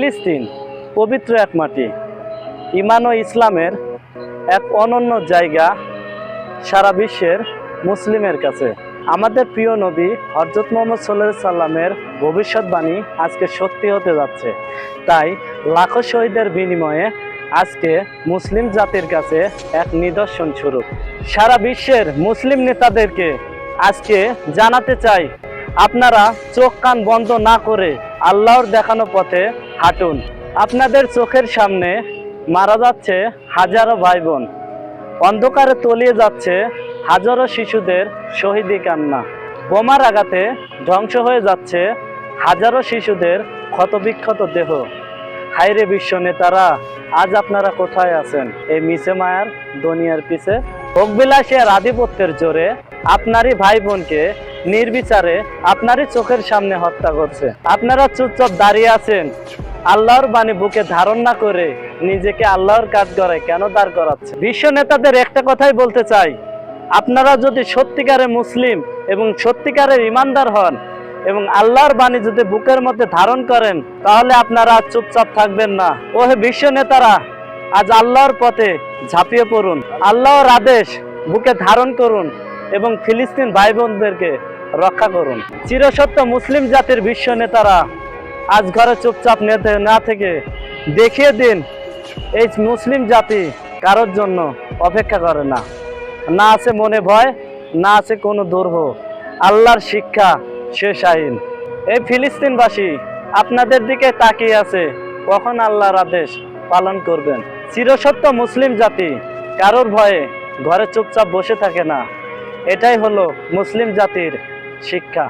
ফিলিস্তিন পবিত্র এক মাটি। ইমান ও ইসলামের এক অনন্য জায়গা সারা বিশ্বের মুসলিমের কাছে। আমাদের প্রিয় নবী হজরত মোহাম্মদ সাল্লাহ সাল্লামের ভবিষ্যৎবাণী আজকে সত্যি হতে যাচ্ছে। তাই লাখো শহীদের বিনিময়ে আজকে মুসলিম জাতির কাছে এক নিদর্শন স্বরূপ। সারা বিশ্বের মুসলিম নেতাদেরকে আজকে জানাতে চাই, আপনারা চোখ কান বন্ধ না করে আল্লাহর দেখানো পথে হাঁটুন। আপনাদের চোখের সামনে মারা যাচ্ছে হাজারো ভাই বোন অন্ধকারে তলিয়ে যাচ্ছে হাজারো শিশুদের শহীদি কান্না। বোমার আঘাতে ধ্বংস হয়ে যাচ্ছে হাজারো শিশুদের ক্ষতবিক্ষত দেহ। হাইরে বিশ্ব নেতারা, আজ আপনারা কোথায় আছেন? এই মিছে মায়ার দুনিয়ার পিছে। ভোগবিলাসী আর আধিপত্যের জোরে আপনারই ভাই বোনকে নির্বিচারে আপনারই চোখের সামনে হত্যা করছে। আপনারা চুপচাপ দাঁড়িয়ে আছেন। আল্লাহর বাণী বুকে ধারণ না করে নিজেকে আল্লাহর কাজ করে কেন দাঁড় করাচ্ছে? বিশ্ব নেতাদের একটা কথাই বলতে চাই, আপনারা যদি সত্যিকারে মুসলিম এবং সত্যিকারের ইমানদার হন এবং আল্লাহর বাণী যদি বুকের মধ্যে ধারণ করেন, তাহলে আপনারা চুপচাপ থাকবেন না। ও হে বিশ্ব নেতারা, আজ আল্লাহর পথে ঝাঁপিয়ে পড়ুন। আল্লাহর আদেশ বুকে ধারণ করুন এবং ফিলিস্তিন ভাই বোনদেরকে রক্ষা করুন। চিরসত্য মুসলিম জাতির বিশ্ব নেতারা আজ ঘরে চুপচাপ নেতে না থেকে দেখিয়ে দিন এই মুসলিম জাতি কারোর জন্য অপেক্ষা করে না। না আছে মনে ভয়, না আছে কোনো দুর্ভ। আল্লাহর শিক্ষা, শেষ আইন। এই ফিলিস্তিনবাসী আপনাদের দিকে তাকিয়ে আছে, কখন আল্লাহর আদেশ পালন করবেন? চিরসত্য মুসলিম জাতি কারোর ভয়ে ঘরে চুপচাপ বসে থাকে না। এটাই হলো মুসলিম জাতির শিক্ষা।